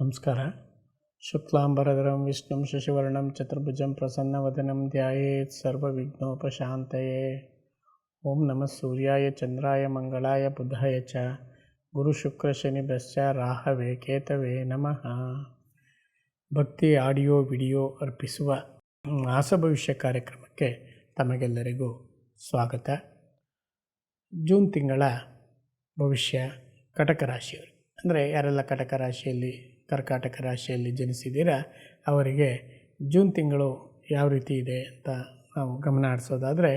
ನಮಸ್ಕಾರ. ಶುಕ್ಲಾಂಬರಧರಂ ವಿಷ್ಣು ಶಶಿವರ್ಣಂ ಚತುರ್ಭುಜಂ ಪ್ರಸನ್ನವದನಂ ಧ್ಯಾಯೇತ್ ಸರ್ವವಿಘ್ನೋಪಶಾಂತಯೇ. ಓಂ ನಮಃ ಸೂರ್ಯಾಯ ಚಂದ್ರಾಯ ಮಂಗಳಾಯ ಬುಧಾಯ ಚ. ಗುರು ಶುಕ್ರ ಶನಿ ಬಸ್ಯ ರಾಹವೇ ಕೇತವೇ ನಮಃ. ಭಕ್ತಿ, ಆಡಿಯೋ, ವಿಡಿಯೋ ಅರ್ಪಿಸುವ ಮಾಸ ಭವಿಷ್ಯ ಕಾರ್ಯಕ್ರಮಕ್ಕೆ ತಮಗೆಲ್ಲರಿಗೂ ಸ್ವಾಗತ. ಜೂನ್ ತಿಂಗಳ ಭವಿಷ್ಯ ಕಟಕ ರಾಶಿಯವರು. ಅಂದರೆ ಯಾರೆಲ್ಲ ಕಟಕ ರಾಶಿಯಲ್ಲಿ ಕರ್ಕಾಟಕ ರಾಶಿಯಲ್ಲಿ ಜನಿಸಿದ್ದೀರಾ, ಅವರಿಗೆ ಜೂನ್ ತಿಂಗಳು ಯಾವ ರೀತಿ ಇದೆ ಅಂತ ನಾವು ಗಮನ ಹರಿಸೋದಾದರೆ,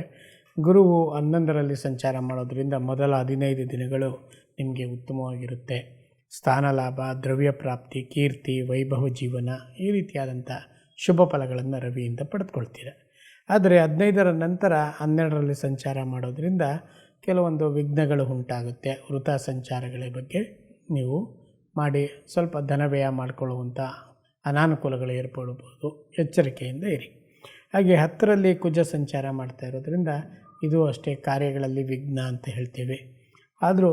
ಗುರುವು ಹನ್ನೊಂದರಲ್ಲಿ ಸಂಚಾರ ಮಾಡೋದರಿಂದ ಮೊದಲ ಹದಿನೈದು ದಿನಗಳು ನಿಮಗೆ ಉತ್ತಮವಾಗಿರುತ್ತೆ. ಸ್ಥಾನ ಲಾಭ, ದ್ರವ್ಯ ಪ್ರಾಪ್ತಿ, ಕೀರ್ತಿ, ವೈಭವ ಜೀವನ ಈ ರೀತಿಯಾದಂಥ ಶುಭ ಫಲಗಳನ್ನು ರವಿಯಿಂದ ಪಡೆದುಕೊಳ್ತೀರ. ಆದರೆ ಹದಿನೈದರ ನಂತರ ಹನ್ನೆರಡರಲ್ಲಿ ಸಂಚಾರ ಮಾಡೋದರಿಂದ ಕೆಲವೊಂದು ವಿಘ್ನಗಳು ಉಂಟಾಗುತ್ತೆ. ವೃತ ಸಂಚಾರಗಳ ಬಗ್ಗೆ ನೀವು ಮಾಡಿ ಸ್ವಲ್ಪ ಧನ ವ್ಯಯ ಮಾಡಿಕೊಳ್ಳುವಂಥ ಅನಾನುಕೂಲಗಳು ಏರ್ಪಡಬಹುದು. ಎಚ್ಚರಿಕೆಯಿಂದ ಇರಿ. ಹಾಗೆ ಹತ್ತರಲ್ಲಿ ಕುಜ ಸಂಚಾರ ಮಾಡ್ತಾ ಇರೋದ್ರಿಂದ ಇದು ಅಷ್ಟೇ ಕಾರ್ಯಗಳಲ್ಲಿ ವಿಘ್ನ ಅಂತ ಹೇಳ್ತೇವೆ. ಆದರೂ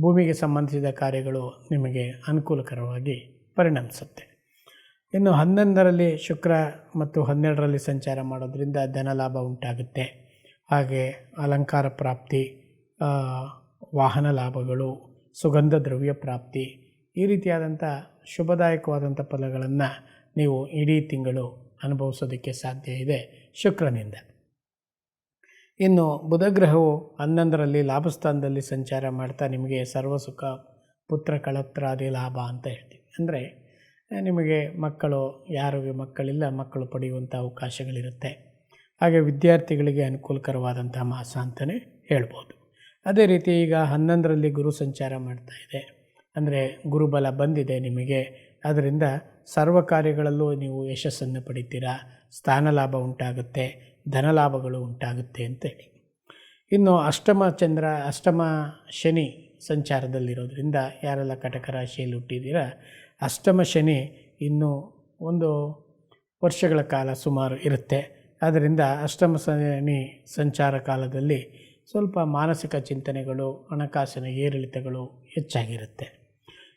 ಭೂಮಿಗೆ ಸಂಬಂಧಿಸಿದ ಕಾರ್ಯಗಳು ನಿಮಗೆ ಅನುಕೂಲಕರವಾಗಿ ಪರಿಣಮಿಸುತ್ತೆ. ಇನ್ನು ಹನ್ನೊಂದರಲ್ಲಿ ಶುಕ್ರ ಮತ್ತು ಹನ್ನೆರಡರಲ್ಲಿ ಸಂಚಾರ ಮಾಡೋದರಿಂದ ಧನ ಲಾಭ ಉಂಟಾಗುತ್ತೆ. ಹಾಗೆ ಅಲಂಕಾರ ಪ್ರಾಪ್ತಿ ವಾಹನ ಲಾಭಗಳು, ಸುಗಂಧ ದ್ರವ್ಯ ಪ್ರಾಪ್ತಿ ಈ ರೀತಿಯಾದಂಥ ಶುಭದಾಯಕವಾದಂಥ ಫಲಗಳನ್ನು ನೀವು ಇಡೀ ತಿಂಗಳು ಅನುಭವಿಸೋದಕ್ಕೆ ಸಾಧ್ಯ ಇದೆ. ಶುಕ್ರನಿಂದ. ಇನ್ನು ಬುಧಗ್ರಹವು ಹನ್ನೊಂದರಲ್ಲಿ ಲಾಭಸ್ಥಾನದಲ್ಲಿ ಸಂಚಾರ ಮಾಡ್ತಾ ನಿಮಗೆ ಸರ್ವಸುಖ ಪುತ್ರ ಕಳತ್ರಾದಿ ಲಾಭ ಅಂತ ಹೇಳ್ತೀವಿ. ಅಂದರೆ ನಿಮಗೆ ಮಕ್ಕಳು, ಯಾರಿಗೆ ಮಕ್ಕಳಿಲ್ಲ ಮಕ್ಕಳು ಪಡೆಯುವಂಥ ಅವಕಾಶಗಳಿರುತ್ತೆ. ಹಾಗೆ ವಿದ್ಯಾರ್ಥಿಗಳಿಗೆ ಅನುಕೂಲಕರವಾದಂಥ ಮಾಸ ಅಂತಲೇ ಹೇಳ್ಬೋದು. ಅದೇ ರೀತಿ ಈಗ ಹನ್ನೊಂದರಲ್ಲಿ ಗುರು ಸಂಚಾರ ಮಾಡ್ತಾ ಇದೆ. ಅಂದರೆ ಗುರುಬಲ ಬಂದಿದೆ ನಿಮಗೆ. ಅದರಿಂದ ಸರ್ವ ಕಾರ್ಯಗಳಲ್ಲೂ ನೀವು ಯಶಸ್ಸನ್ನು ಪಡಿತೀರಾ? ಸ್ಥಾನ ಲಾಭ ಉಂಟಾಗುತ್ತೆ ಧನಲಾಭಗಳು ಉಂಟಾಗುತ್ತೆ ಅಂತೇಳಿ. ಇನ್ನು ಅಷ್ಟಮ ಚಂದ್ರ, ಅಷ್ಟಮ ಶನಿ ಸಂಚಾರದಲ್ಲಿರೋದ್ರಿಂದ ಯಾರೆಲ್ಲ ಕಟಕ ರಾಶಿಯಲ್ಲಿ ಹುಟ್ಟಿದ್ದೀರಾ? ಅಷ್ಟಮ ಶನಿ ಇನ್ನೂ ಒಂದು ವರ್ಷಗಳ ಕಾಲ ಸುಮಾರು ಇರುತ್ತೆ. ಆದ್ದರಿಂದ ಅಷ್ಟಮ ಶನಿ ಸಂಚಾರ ಕಾಲದಲ್ಲಿ ಸ್ವಲ್ಪ ಮಾನಸಿಕ ಚಿಂತನೆಗಳು, ಹಣಕಾಸಿನ ಏರಿಳಿತಗಳು ಹೆಚ್ಚಾಗಿರುತ್ತೆ.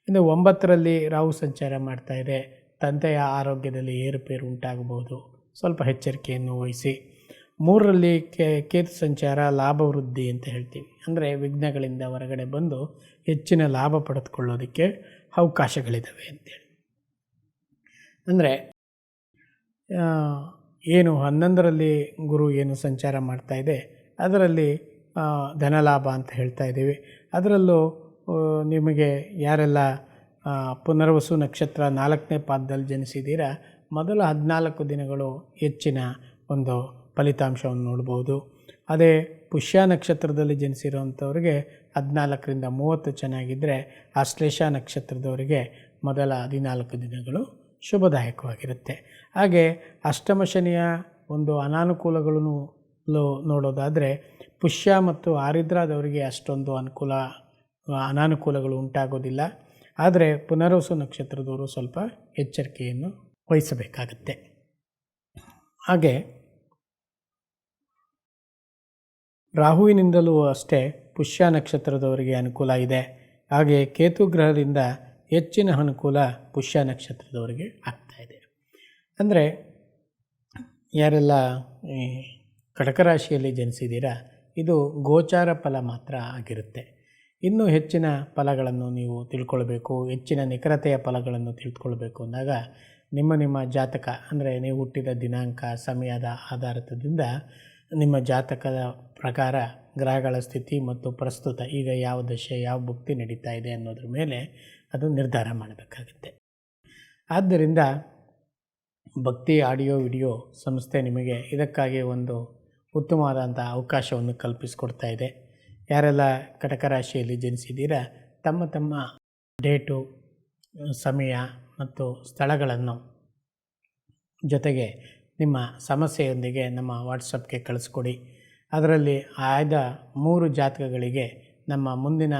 ಇನ್ನು ಒಂಬತ್ತರಲ್ಲಿ ರಾಹು ಸಂಚಾರ ಮಾಡ್ತಾ ಇದೆ. ತಂದೆಯ ಆರೋಗ್ಯದಲ್ಲಿ ಏರುಪೇರು ಉಂಟಾಗಬಹುದು. ಸ್ವಲ್ಪ ಎಚ್ಚರಿಕೆಯನ್ನು ವಹಿಸಿ. ಮೂರರಲ್ಲಿ ಕೇತು ಸಂಚಾರ ಲಾಭ ವೃದ್ಧಿ ಅಂತ ಹೇಳ್ತೀವಿ. ಅಂದರೆ ವಿಘ್ನಗಳಿಂದ ಹೊರಗಡೆ ಬಂದು ಹೆಚ್ಚಿನ ಲಾಭ ಪಡೆದುಕೊಳ್ಳೋದಕ್ಕೆ ಅವಕಾಶಗಳಿದ್ದಾವೆ ಅಂತೇಳಿ ಅಂದರೆ ಏನು ಹನ್ನೊಂದರಲ್ಲಿ ಗುರು ಏನು ಸಂಚಾರ ಮಾಡ್ತಾ ಇದೆ. ಅದರಲ್ಲಿ ಧನಲಾಭ ಅಂತ ಹೇಳ್ತಾ ಇದ್ದೀವಿ. ಅದರಲ್ಲೂ ನಿಮಗೆ ಯಾರೆಲ್ಲ ಪುನರ್ವಸು ನಕ್ಷತ್ರ ನಾಲ್ಕನೇ ಪಾದದಲ್ಲಿ ಜನಿಸಿದ್ದೀರಾ, ಮೊದಲ ಹದಿನಾಲ್ಕು ದಿನಗಳು ಹೆಚ್ಚಿನ ಒಂದು ಫಲಿತಾಂಶವನ್ನು ನೋಡ್ಬೋದು. ಅದೇ ಪುಷ್ಯ ನಕ್ಷತ್ರದಲ್ಲಿ ಜನಿಸಿರುವಂಥವ್ರಿಗೆ ಹದಿನಾಲ್ಕರಿಂದ ಮೂವತ್ತು ಚೆನ್ನಾಗಿದ್ದರೆ ಆಶ್ಲೇಷ ನಕ್ಷತ್ರದವರಿಗೆ ಮೊದಲ ಹದಿನಾಲ್ಕು ದಿನಗಳು ಶುಭದಾಯಕವಾಗಿರುತ್ತೆ. ಹಾಗೆ ಅಷ್ಟಮ ಶನಿಯ ಒಂದು ಅನಾನುಕೂಲಗಳನ್ನು ನೋಡೋದಾದರೆ, ಪುಷ್ಯ ಮತ್ತು ಆರಿದ್ರಾದವರಿಗೆ ಅಷ್ಟೊಂದು ಅನುಕೂಲ ಅನಾನುಕೂಲಗಳು ಉಂಟಾಗೋದಿಲ್ಲ. ಆದರೆ ಪುನರ್ವಸು ನಕ್ಷತ್ರದವರು ಸ್ವಲ್ಪ ಎಚ್ಚರಿಕೆಯನ್ನು ವಹಿಸಬೇಕಾಗತ್ತೆ. ಹಾಗೆ ರಾಹುವಿನಿಂದಲೂ ಅಷ್ಟೇ ಪುಷ್ಯ ನಕ್ಷತ್ರದವರಿಗೆ ಅನುಕೂಲ ಇದೆ. ಹಾಗೆ ಕೇತು ಗ್ರಹದಿಂದ ಹೆಚ್ಚಿನ ಅನುಕೂಲ ಪುಷ್ಯ ನಕ್ಷತ್ರದವರಿಗೆ ಆಗ್ತಾ ಇದೆ. ಅಂದರೆ ಯಾರೆಲ್ಲ ಈ ಕಟಕ ರಾಶಿಯಲ್ಲಿ ಜನಿಸಿದ್ದೀರಾ, ಇದು ಗೋಚಾರ ಫಲ ಮಾತ್ರ ಆಗಿರುತ್ತೆ. ಇನ್ನೂ ಹೆಚ್ಚಿನ ಫಲಗಳನ್ನು ನೀವು ತಿಳ್ಕೊಳ್ಬೇಕು, ಹೆಚ್ಚಿನ ನಿಖರತೆಯ ಫಲಗಳನ್ನು ತಿಳ್ಕೊಳ್ಬೇಕು ಅಂದಾಗ ನಿಮ್ಮ ನಿಮ್ಮ ಜಾತಕ, ಅಂದರೆ ನೀವು ಹುಟ್ಟಿದ ದಿನಾಂಕ, ಸಮಯದ ಆಧಾರದಿಂದ ನಿಮ್ಮ ಜಾತಕದ ಪ್ರಕಾರ ಗ್ರಹಗಳ ಸ್ಥಿತಿ ಮತ್ತು ಪ್ರಸ್ತುತ ಈಗ ಯಾವ ದಶೆ, ಯಾವ ಭಕ್ತಿ ನಡೀತಾ ಇದೆ ಅನ್ನೋದ್ರ ಮೇಲೆ ಅದು ನಿರ್ಧಾರ ಮಾಡಬೇಕಾಗುತ್ತೆ. ಆದ್ದರಿಂದ ಭಕ್ತಿ ಆಡಿಯೋ, ವಿಡಿಯೋ ಸಂಸ್ಥೆ ನಿಮಗೆ ಇದಕ್ಕಾಗಿ ಒಂದು ಉತ್ತಮವಾದಂಥ ಅವಕಾಶವನ್ನು ಕಲ್ಪಿಸಿಕೊಡ್ತಾ ಇದೆ. ಯಾರೆಲ್ಲ ಕಟಕ ರಾಶಿಯಲ್ಲಿ ಜನಿಸಿದ್ದೀರಾ ತಮ್ಮ ತಮ್ಮ ಡೇಟು, ಸಮಯ ಮತ್ತು ಸ್ಥಳಗಳನ್ನು ಜೊತೆಗೆ ನಿಮ್ಮ ಸಮಸ್ಯೆಯೊಂದಿಗೆ ನಮ್ಮ ವಾಟ್ಸಪ್ಗೆ ಕಳಿಸ್ಕೊಡಿ. ಅದರಲ್ಲಿ ಆಯ್ದ ಮೂರು ಜಾತಕಗಳಿಗೆ ನಮ್ಮ ಮುಂದಿನ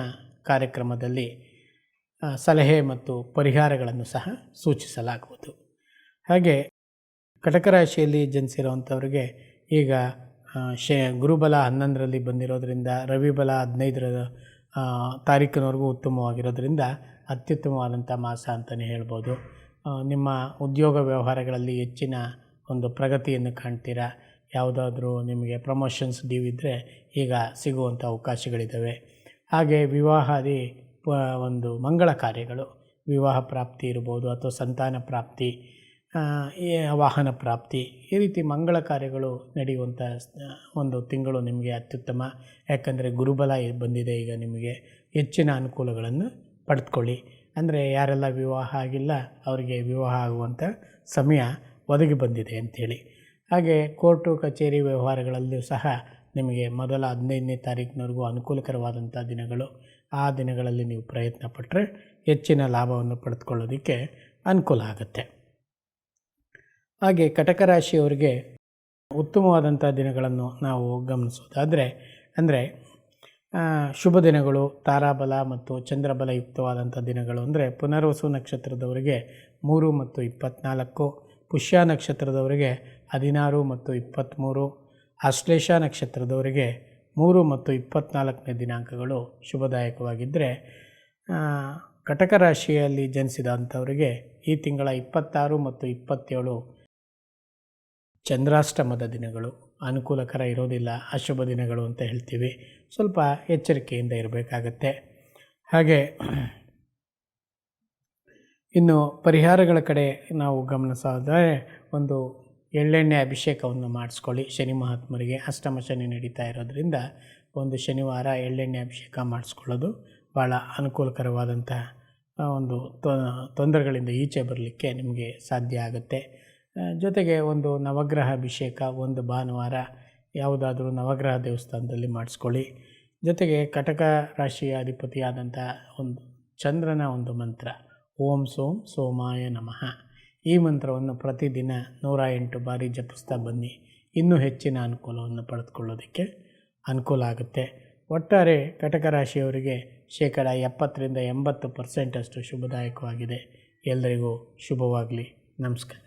ಕಾರ್ಯಕ್ರಮದಲ್ಲಿ ಸಲಹೆ ಮತ್ತು ಪರಿಹಾರಗಳನ್ನು ಸಹ ಸೂಚಿಸಲಾಗುವುದು. ಹಾಗೆ ಕಟಕ ರಾಶಿಯಲ್ಲಿ ಜನಿಸಿರುವಂಥವ್ರಿಗೆ ಈಗ ಶೇ, ಗುರುಬಲ ಹನ್ನೊಂದರಲ್ಲಿ ಬಂದಿರೋದರಿಂದ, ರವಿಬಲ ಹದಿನೈದರ ತಾರೀಕಿನವರೆಗೂ ಉತ್ತಮವಾಗಿರೋದ್ರಿಂದ ಅತ್ಯುತ್ತಮವಾದಂಥ ಮಾಸ ಅಂತಲೇ ಹೇಳ್ಬೋದು. ನಿಮ್ಮ ಉದ್ಯೋಗ ವ್ಯವಹಾರಗಳಲ್ಲಿ ಹೆಚ್ಚಿನ ಒಂದು ಪ್ರಗತಿಯನ್ನು ಕಾಣ್ತೀರಾ? ಯಾವುದಾದ್ರೂ ನಿಮಗೆ ಪ್ರಮೋಷನ್ಸ್ ಡ್ಯೂ ಇದ್ದರೆ ಈಗ ಸಿಗುವಂಥ ಅವಕಾಶಗಳಿದ್ದಾವೆ ಹಾಗೆ ವಿವಾಹಾದಿ ಒಂದು ಮಂಗಳ ಕಾರ್ಯಗಳು. ವಿವಾಹ ಪ್ರಾಪ್ತಿ ಇರ್ಬೋದು ಅಥವಾ ಸಂತಾನ ಪ್ರಾಪ್ತಿ. ವಾಹನ ಪ್ರಾಪ್ತಿ, ಈ ರೀತಿ ಮಂಗಳ ಕಾರ್ಯಗಳು ನಡೆಯುವಂಥ ಒಂದು ತಿಂಗಳು ನಿಮಗೆ ಅತ್ಯುತ್ತಮ. ಯಾಕಂದರೆ ಗುರುಬಲ ಬಂದಿದೆ ಈಗ ನಿಮಗೆ. ಹೆಚ್ಚಿನ ಅನುಕೂಲಗಳನ್ನು ಪಡೆದುಕೊಳ್ಳಿ. ಅಂದರೆ ಯಾರೆಲ್ಲ ವಿವಾಹ ಆಗಿಲ್ಲ, ಅವರಿಗೆ ವಿವಾಹ ಆಗುವಂಥ ಸಮಯ ಒದಗಿ ಬಂದಿದೆ ಅಂಥೇಳಿ. ಹಾಗೆ ಕೋರ್ಟು, ಕಚೇರಿ ವ್ಯವಹಾರಗಳಲ್ಲಿಯೂ ಸಹ ನಿಮಗೆ ಮೊದಲ ಹದಿನೈದನೇ ತಾರೀಕಿನವರೆಗೂ ಅನುಕೂಲಕರವಾದಂಥ ದಿನಗಳು. ಆ ದಿನಗಳಲ್ಲಿ ನೀವು ಪ್ರಯತ್ನ ಪಟ್ಟರೆ ಹೆಚ್ಚಿನ ಲಾಭವನ್ನು ಪಡೆದುಕೊಳ್ಳೋದಕ್ಕೆ ಅನುಕೂಲ ಆಗುತ್ತೆ. ಹಾಗೆ ಕಟಕ ರಾಶಿಯವರಿಗೆ ಉತ್ತಮವಾದಂಥ ದಿನಗಳನ್ನು ನಾವು ಗಮನಿಸೋದಾದರೆ, ಅಂದರೆ ಶುಭ ದಿನಗಳು, ತಾರಾಬಲ ಮತ್ತು ಚಂದ್ರಬಲ ಯುಕ್ತವಾದಂಥ ದಿನಗಳು, ಅಂದರೆ ಪುನರ್ವಸು ನಕ್ಷತ್ರದವರಿಗೆ ಮೂರು ಮತ್ತು ಇಪ್ಪತ್ತ್ನಾಲ್ಕು ಪುಷ್ಯ ನಕ್ಷತ್ರದವರಿಗೆ ಹದಿನಾರು ಮತ್ತು ಇಪ್ಪತ್ತ್ಮೂರು ಆಶ್ಲೇಷ ನಕ್ಷತ್ರದವರಿಗೆ ಮೂರು ಮತ್ತು ಇಪ್ಪತ್ತ್ನಾಲ್ಕನೇ ದಿನಾಂಕಗಳು ಶುಭದಾಯಕವಾಗಿದ್ದರೆ ಕಟಕ ರಾಶಿಯಲ್ಲಿ ಜನಿಸಿದಂಥವರಿಗೆ ಈ ತಿಂಗಳ ಇಪ್ಪತ್ತಾರು ಮತ್ತು ಇಪ್ಪತ್ತೇಳು ಚಂದ್ರಾಷ್ಟಮದ ದಿನಗಳು ಅನುಕೂಲಕರ ಇರೋದಿಲ್ಲ, ಅಶುಭ ದಿನಗಳು ಅಂತ ಹೇಳ್ತೀವಿ. ಸ್ವಲ್ಪ ಎಚ್ಚರಿಕೆಯಿಂದ ಇರಬೇಕಾಗತ್ತೆ. ಹಾಗೆ ಇನ್ನು ಪರಿಹಾರಗಳ ಕಡೆ ನಾವು ಗಮನಿಸೋದಾದರೆ ಒಂದು ಎಳ್ಳೆಣ್ಣೆ ಅಭಿಷೇಕವನ್ನು ಮಾಡಿಸ್ಕೊಳ್ಳಿ. ಶನಿ ಮಹಾತ್ಮರಿಗೆ ಅಷ್ಟಮ ಶನಿ ನಡೀತಾ ಇರೋದ್ರಿಂದ ಒಂದು ಶನಿವಾರ ಎಳ್ಳೆಣ್ಣೆ ಅಭಿಷೇಕ ಮಾಡಿಸ್ಕೊಳ್ಳೋದು ಭಾಳ ಅನುಕೂಲಕರವಾದಂಥ ಒಂದು ತೊಂದರೆಗಳಿಂದ ಈಚೆ ಬರಲಿಕ್ಕೆ ನಿಮಗೆ ಸಾಧ್ಯ ಆಗುತ್ತೆ. ಜೊತೆಗೆ ಒಂದು ನವಗ್ರಹ ಅಭಿಷೇಕ ಒಂದು ಭಾನುವಾರ ಯಾವುದಾದರೂ ನವಗ್ರಹ ದೇವಸ್ಥಾನದಲ್ಲಿ ಮಾಡಿಸ್ಕೊಳ್ಳಿ. ಜೊತೆಗೆ ಕಟಕ ರಾಶಿಯ ಅಧಿಪತಿಯಾದಂಥ ಒಂದು ಚಂದ್ರನ ಒಂದು ಮಂತ್ರ, ಓಂ ಸೋಂ ಸೋಮಾಯ ನಮಃ. ಈ ಮಂತ್ರವನ್ನು ಪ್ರತಿದಿನ ನೂರ ಎಂಟು ಬಾರಿ ಜಪಿಸ್ತಾ ಬನ್ನಿ. ಇನ್ನೂ ಹೆಚ್ಚಿನ ಅನುಕೂಲವನ್ನು ಪಡೆದುಕೊಳ್ಳೋದಕ್ಕೆ ಅನುಕೂಲ ಆಗುತ್ತೆ. ಒಟ್ಟಾರೆ ಕಟಕ ರಾಶಿಯವರಿಗೆ ಶೇಕಡ ಎಪ್ಪತ್ತರಿಂದ ಎಂಬತ್ತು ಪರ್ಸೆಂಟಷ್ಟು ಶುಭದಾಯಕವಾಗಿದೆ. ಎಲ್ಲರಿಗೂ ಶುಭವಾಗಲಿ. ನಮಸ್ಕಾರ.